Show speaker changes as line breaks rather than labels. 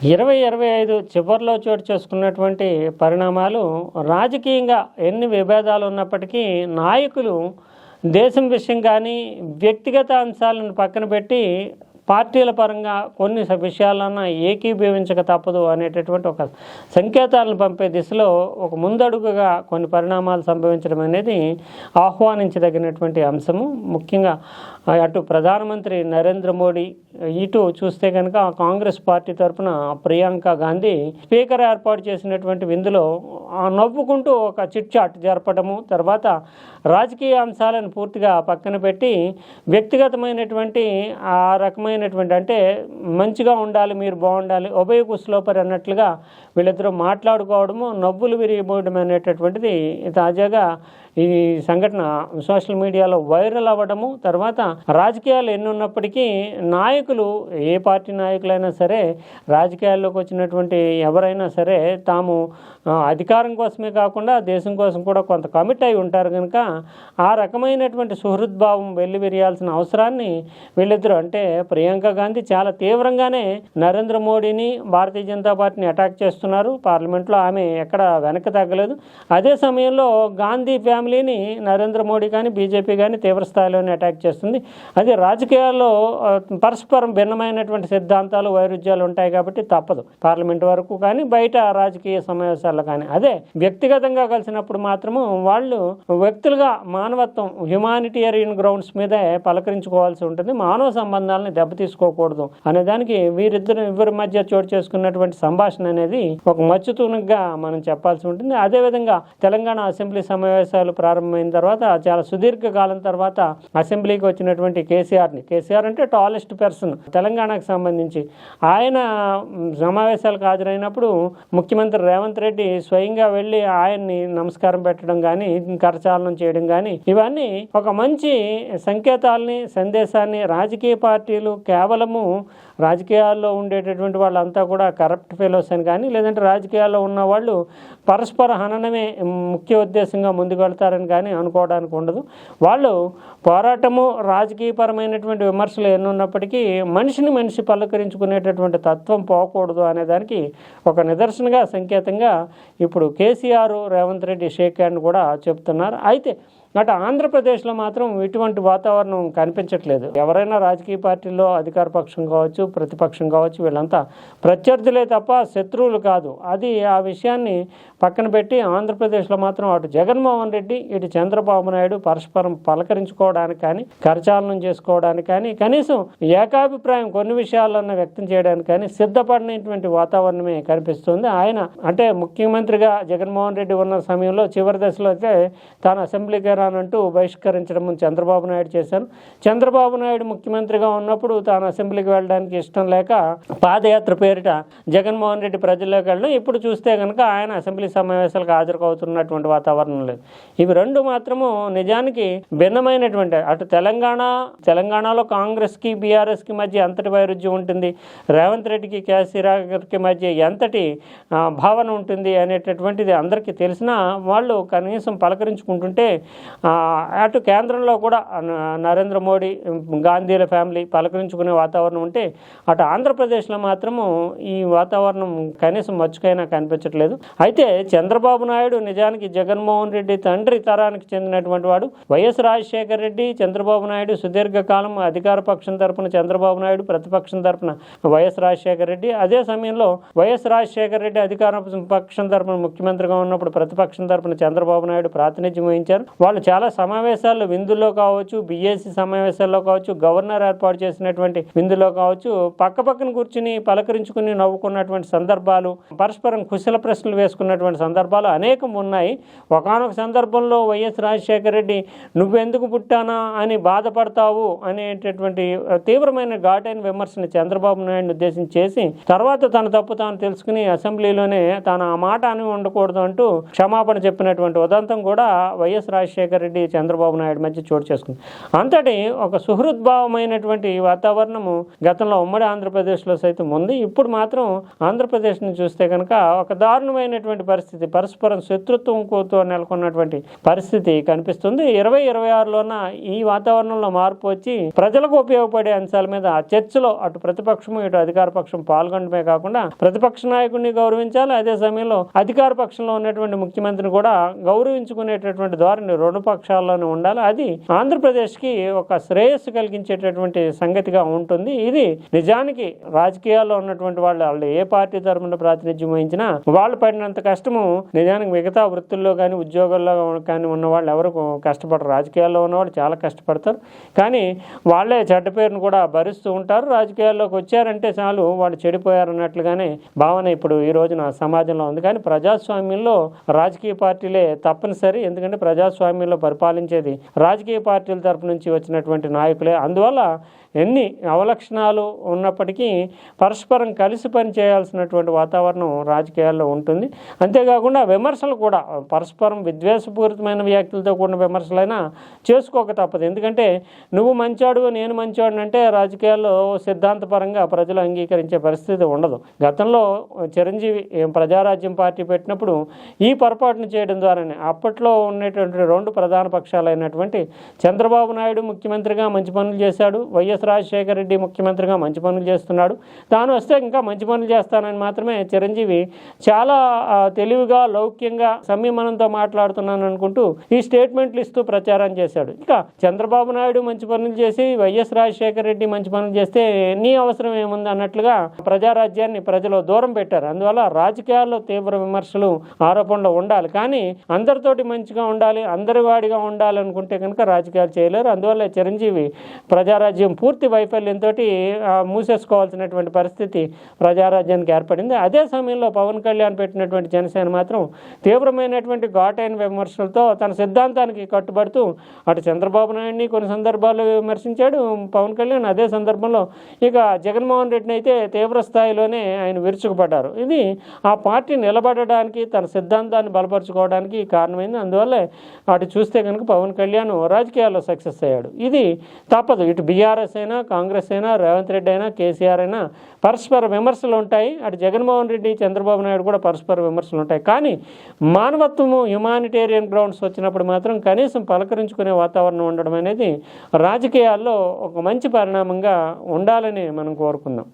ఇరవై ఇరవై ఐదు చివరిలో చోటు చేసుకున్నటువంటి పరిణామాలు రాజకీయంగా ఎన్ని విభేదాలు ఉన్నప్పటికీ నాయకులు దేశం విషయం కానీ వ్యక్తిగత అంశాలను పక్కన పెట్టి పార్టీల పరంగా కొన్ని స- విషయాలన్నా ఏకీభవించక తప్పదు అనేటటువంటి ఒక సంకేతాలను పంపే దిశలో ఒక ముందడుగుగా కొన్ని పరిణామాలు సంభవించడం అనేది ఆహ్వానించదగినటువంటి అంశము. ముఖ్యంగా అటు ప్రధానమంత్రి నరేంద్ర మోడీ ఇటు చూస్తే కనుక కాంగ్రెస్ పార్టీ తరఫున ప్రియాంక గాంధీ స్పీకర్ ఏర్పాటు చేసినటువంటి విందులో నవ్వుకుంటూ ఒక చిట్ చాట్ జరపడము తర్వాత రాజకీయ అంశాలను పూర్తిగా పక్కన పెట్టి వ్యక్తిగతమైనటువంటి ఆ రకమైన రకమైనటువంటి అంటే మంచిగా ఉండాలి మీరు బాగుండాలి ఉభయ కుస్లోపరి అన్నట్లుగా వీళ్ళిద్దరూ మాట్లాడుకోవడము నవ్వులు విరిగిపోవడం అనేటటువంటిది తాజాగా ఈ సంఘటన సోషల్ మీడియాలో వైరల్ అవ్వడము తర్వాత రాజకీయాలు ఎన్ని ఉన్నప్పటికీ నాయకులు ఏ పార్టీ నాయకులైనా సరే రాజకీయాల్లోకి వచ్చినటువంటి ఎవరైనా సరే తాము అధికారం కోసమే కాకుండా దేశం కోసం కూడా కొంత కమిట్ అయి ఉంటారు కనుక ఆ రకమైనటువంటి సుహృద్భావం వెళ్ళి విరియాల్సిన అవసరాన్ని వీళ్ళిద్దరూ అంటే ప్రియాంక గాంధీ చాలా తీవ్రంగానే నరేంద్ర మోడీని భారతీయ జనతా పార్టీని అటాక్ చేస్తున్నారు. పార్లమెంట్లో ఆమె ఎక్కడ వెనక్కి తగ్గలేదు. అదే సమయంలో గాంధీ ఫ్యామిలీని నరేంద్ర మోడీ కానీ బీజేపీ కానీ తీవ్ర స్థాయిలోనే అటాక్ చేస్తుంది. అది రాజకీయాల్లో పరస్పరం భిన్నమైనటువంటి సిద్ధాంతాలు వైరుధ్యాలు ఉంటాయి కాబట్టి తప్పదు. పార్లమెంట్ వరకు కానీ బయట రాజకీయ సమావేశాల్లో కానీ. అదే వ్యక్తిగతంగా కలిసినప్పుడు మాత్రము వాళ్ళు వ్యక్తులుగా మానవత్వం హ్యుమానిటేరియన్ గ్రౌండ్స్ మీదే పలకరించుకోవాల్సి ఉంటుంది. మానవ సంబంధాలను దెబ్బతీసుకోకూడదు అనే దానికి వీరిద్దరు ఇద్దరి మధ్య చోటు చేసుకున్నటువంటి సంభాషణ అనేది ఒక మచ్చుతూనుగా మనం చెప్పాల్సి ఉంటుంది. అదేవిధంగా తెలంగాణ అసెంబ్లీ సమావేశాలు ప్రారంభమైన తర్వాత చాలా సుదీర్ఘ కాలం తర్వాత అసెంబ్లీకి వచ్చినటువంటి కేసీఆర్ని. కేసీఆర్ అంటే టాలెస్ట్ పర్సన్ తెలంగాణకు సంబంధించి ఆయన సమావేశాలకు హాజరైనప్పుడు ముఖ్యమంత్రి రేవంత్ రెడ్డి స్వయంగా వెళ్ళి ఆయన్ని నమస్కారం పెట్టడం కానీ కరచాలనం చేయడం కానీ ఇవన్నీ ఒక మంచి సంకేతాల్ని సందేశాన్ని రాజకీయ పార్టీలు కేవలము రాజకీయాల్లో ఉండేటటువంటి వాళ్ళంతా కూడా కరప్ట్ ఫెలోస్ అని కానీ లేదంటే రాజకీయాల్లో ఉన్న వాళ్ళు పరస్పర హననమే ముఖ్య ఉద్దేశంగా ముందుకు వెళ్తారని కానీ అనుకోవడానికి ఉండదు. వాళ్ళు పోరాటము రాజకీయపరమైనటువంటి విమర్శలు ఎన్ని ఉన్నప్పటికీ మనిషిని మనిషి పలకరించుకునేటటువంటి తత్వం పోకూడదు అనే దానికి ఒక నిదర్శనగా సంకేతంగా ఇప్పుడు కేసీఆర్ రేవంత్ రెడ్డి షేక్ హ్యాండ్ కూడా చెప్తున్నారు. అయితే అటు ఆంధ్రప్రదేశ్లో మాత్రం ఇటువంటి వాతావరణం కనిపించట్లేదు. ఎవరైనా రాజకీయ పార్టీలో అధికార పక్షం కావచ్చు ప్రతిపక్షం కావచ్చు వీళ్ళంతా ప్రత్యర్థులే తప్ప శత్రువులు కాదు. అది ఆ విషయాన్ని పక్కన పెట్టి ఆంధ్రప్రదేశ్లో మాత్రం అటు జగన్మోహన్ రెడ్డి ఇటు చంద్రబాబు నాయుడు పరస్పరం పలకరించుకోవడానికి కానీ కరచాలనం చేసుకోవడానికి కానీ కనీసం ఏకాభిప్రాయం కొన్ని విషయాలన్నా వ్యక్తం చేయడానికి కానీ సిద్ధపడినటువంటి వాతావరణమే కనిపిస్తుంది. ఆయన అంటే ముఖ్యమంత్రిగా జగన్మోహన్ రెడ్డి ఉన్న సమయంలో చివరి దశలో అయితే తాను అసెంబ్లీకి రానంటూ బహిష్కరించడం చంద్రబాబు నాయుడు చేశారు. చంద్రబాబు నాయుడు ముఖ్యమంత్రిగా ఉన్నప్పుడు తాను అసెంబ్లీకి వెళ్ళడానికి ఇష్టం లేక పాదయాత్ర పేరిట జగన్మోహన్ రెడ్డి ప్రజల్లోకి వెళ్ళడం. ఇప్పుడు చూస్తే కనుక ఆయన అసెంబ్లీ సమావేశాలకు హాజరుకవుతున్నటువంటి వాతావరణం లేదు. ఇవి రెండు మాత్రము నిజానికి భిన్నమైనటువంటి అటు తెలంగాణ తెలంగాణలో కాంగ్రెస్కి బీఆర్ఎస్కి మధ్య ఎంతటి వైరుధ్యం ఉంటుంది? రేవంత్ రెడ్డికి కేసీఆర్కి మధ్య ఎంతటి భావన ఉంటుంది అనేటటువంటిది అందరికీ తెలిసినా వాళ్ళు కనీసం పలకరించుకుంటుంటే అటు కేంద్రంలో కూడా నరేంద్ర మోడీ గాంధీల ఫ్యామిలీ పలకరించుకునే వాతావరణం ఉంటే అటు ఆంధ్రప్రదేశ్లో మాత్రము ఈ వాతావరణం కనీసం మచ్చుకైనా కనిపించట్లేదు. అయితే చంద్రబాబు నాయుడు నిజానికి జగన్మోహన్ రెడ్డి తండ్రి తరానికి చెందినటువంటి వాడు. వైఎస్ రాజశేఖర రెడ్డి చంద్రబాబు నాయుడు సుదీర్ఘకాలం అధికార పక్షం తరపున చంద్రబాబు నాయుడు ప్రతిపక్షం తరపున వైఎస్ రాజశేఖర రెడ్డి. అదే సమయంలో వైఎస్ రాజశేఖర రెడ్డి అధికార పక్షం తరపున ముఖ్యమంత్రిగా ఉన్నప్పుడు ప్రతిపక్షం తరపున చంద్రబాబు నాయుడు ప్రాతినిధ్యం వహించారు. వాళ్ళు చాలా సమావేశాల్లో విందుల్లో కావచ్చు బిఎస్సి సమావేశాల్లో కావచ్చు గవర్నర్ ఏర్పాటు చేసినటువంటి విందులో కావచ్చు పక్క పక్కన కూర్చుని పలకరించుకుని నవ్వుకున్నటువంటి సందర్భాలు పరస్పరం కుశల ప్రశ్నలు వేసుకున్నటువంటి సందర్భాలు అనేకం ఉన్నాయి. ఒకనొక సందర్భంలో వైఎస్ రాజశేఖర రెడ్డి నువ్వెందుకు పుట్టానా అని బాధపడతావు? అనేటటువంటి తీవ్రమైన ఘాటైన విమర్శను చంద్రబాబు నాయుడు ఉద్దేశించి చేసి తర్వాత తన తప్పు తాను తెలుసుకుని అసెంబ్లీలోనే తాను ఆ మాట అని ఉండకూడదు అంటూ క్షమాపణ చెప్పినటువంటి ఉదంతం కూడా వైఎస్ రాజశేఖర రాజశేఖర రెడ్డి చంద్రబాబు నాయుడు మధ్య చోటు చేసుకుంది. అంతటి ఒక సుహృద్భావమైనటువంటి వాతావరణము గతంలో ఉమ్మడి ఆంధ్రప్రదేశ్లో సైతం ఉంది. ఇప్పుడు మాత్రం ఆంధ్రప్రదేశ్ని చూస్తే కనుక ఒక దారుణమైనటువంటి పరిస్థితి పరస్పరం శత్రుత్వంతో నెలకొన్నటువంటి పరిస్థితి కనిపిస్తుంది. ఇరవై ఇరవై ఆరులోన ఈ వాతావరణంలో మార్పు వచ్చి ప్రజలకు ఉపయోగపడే అంశాల మీద ఆ చర్చలో అటు ప్రతిపక్షము ఇటు అధికార పక్షం పాల్గొనడమే కాకుండా ప్రతిపక్ష నాయకుడిని గౌరవించాలి. అదే సమయంలో అధికార పక్షంలో ఉన్నటువంటి ముఖ్యమంత్రిని కూడా గౌరవించుకునేటటువంటి ధోరణి రెండు పక్షాల్లోనే ఉండాలి. అది ఆంధ్రప్రదేశ్కి ఒక శ్రేయస్సు కలిగించేటటువంటి సంగతిగా ఉంటుంది. ఇది నిజానికి రాజకీయాల్లో ఉన్నటువంటి వాళ్ళు వాళ్ళు ఏ పార్టీ తరఫున ప్రాతినిధ్యం వహించినా వాళ్ళు పడినంత కష్టము నిజానికి మిగతా వృత్తుల్లో కానీ ఉద్యోగాల్లో కానీ ఉన్న వాళ్ళు ఎవరు కష్టపడరు. రాజకీయాల్లో ఉన్నవాళ్ళు చాలా కష్టపడతారు. కానీ వాళ్ళే చెడ్డ పేరును కూడా భరిస్తూ ఉంటారు. రాజకీయాల్లోకి వచ్చారంటే చాలు వాళ్ళు చెడిపోయారన్నట్లుగానే భావన ఇప్పుడు ఈ రోజున సమాజంలో ఉంది. కానీ ప్రజాస్వామ్యంలో రాజకీయ పార్టీలే తప్పనిసరి. ఎందుకంటే ప్రజాస్వామ్యం ప్రజాస్వామ్యంలో పరిపాలించేది రాజకీయ పార్టీల తరపు నుంచి వచ్చినటువంటి నాయకులే. అందువల్ల ఎన్ని అవలక్షణాలు ఉన్నప్పటికీ పరస్పరం కలిసి పని చేయాల్సినటువంటి వాతావరణం రాజకీయాల్లో ఉంటుంది. అంతేకాకుండా విమర్శలు కూడా పరస్పరం విద్వేషపూరితమైన వ్యాఖ్యలతో కూడిన విమర్శలైనా చేసుకోక తప్పదు. ఎందుకంటే నువ్వు మంచాడు నేను మంచివాడు అంటే రాజకీయాల్లో సిద్ధాంతపరంగా ప్రజలు అంగీకరించే పరిస్థితి ఉండదు. గతంలో చిరంజీవి ప్రజారాజ్యం పార్టీ పెట్టినప్పుడు ఈ పొరపాటును చేయడం ద్వారానే అప్పట్లో ఉన్నటువంటి రెండు ప్రధాన పక్షాలైనటువంటి చంద్రబాబు నాయుడు ముఖ్యమంత్రిగా మంచి పనులు చేశాడు వైఎస్ రాజశేఖర రెడ్డి ముఖ్యమంత్రిగా మంచి పనులు చేస్తున్నాడు. తాను వస్తే ఇంకా మంచి పనులు చేస్తానని మాత్రమే చిరంజీవి చాలా తెలివిగా లౌక్యంగా సంయమనంతో మాట్లాడుతున్నాను అనుకుంటూ ఈ స్టేట్మెంట్లు ఇస్తూ ప్రచారం చేశాడు. ఇంకా చంద్రబాబు నాయుడు మంచి పనులు చేసి వైఎస్ రాజశేఖర రెడ్డి మంచి పనులు చేస్తే నీ అవసరం ఏముంది అన్నట్లుగా ప్రజారాజ్యాన్ని ప్రజలు దూరం పెట్టారు. అందువల్ల రాజకీయాల్లో తీవ్ర విమర్శలు ఆరోపణలు ఉండాలి. కానీ అందరితోటి మంచిగా ఉండాలి అందరి మంచివాడిగా ఉండాలనుకుంటే కనుక రాజకీయాలు చేయలేరు. అందువల్ల చిరంజీవి ప్రజారాజ్యం పూర్తి వైఫల్యంతో మూసేసుకోవాల్సినటువంటి పరిస్థితి ప్రజారాజ్యానికి ఏర్పడింది. అదే సమయంలో పవన్ కళ్యాణ్ పెట్టినటువంటి జనసేన మాత్రం తీవ్రమైనటువంటి ఘాటైన విమర్శలతో తన సిద్ధాంతానికి కట్టుబడుతూ అటు చంద్రబాబు నాయుడిని కొన్ని సందర్భాల్లో విమర్శించాడు. పవన్ కళ్యాణ్ అదే సందర్భంలో ఇక జగన్మోహన్ రెడ్డిని అయితే తీవ్ర స్థాయిలోనే ఆయన విరుచుకుపడ్డారు. ఇది ఆ పార్టీ నిలబడడానికి తన సిద్ధాంతాన్ని బలపరుచుకోవడానికి కారణమైంది. అందువల్ల అటు చూస్తే కనుక పవన్ కళ్యాణ్ రాజకీయాల్లో సక్సెస్ అయ్యాడు. ఇది తప్పదు. ఇటు బీఆర్ఎస్ అయినా కాంగ్రెస్ అయినా రేవంత్ రెడ్డి అయినా కేసీఆర్ అయినా పరస్పర విమర్శలు ఉంటాయి. అటు జగన్మోహన్ రెడ్డి చంద్రబాబు నాయుడు కూడా పరస్పర విమర్శలు ఉంటాయి. కానీ మానవత్వము హ్యుమానిటేరియన్ గ్రౌండ్స్ వచ్చినప్పుడు మాత్రం కనీసం పలకరించుకునే వాతావరణం ఉండడం అనేది రాజకీయాల్లో ఒక మంచి పరిణామంగా ఉండాలని మనం కోరుకుందాం.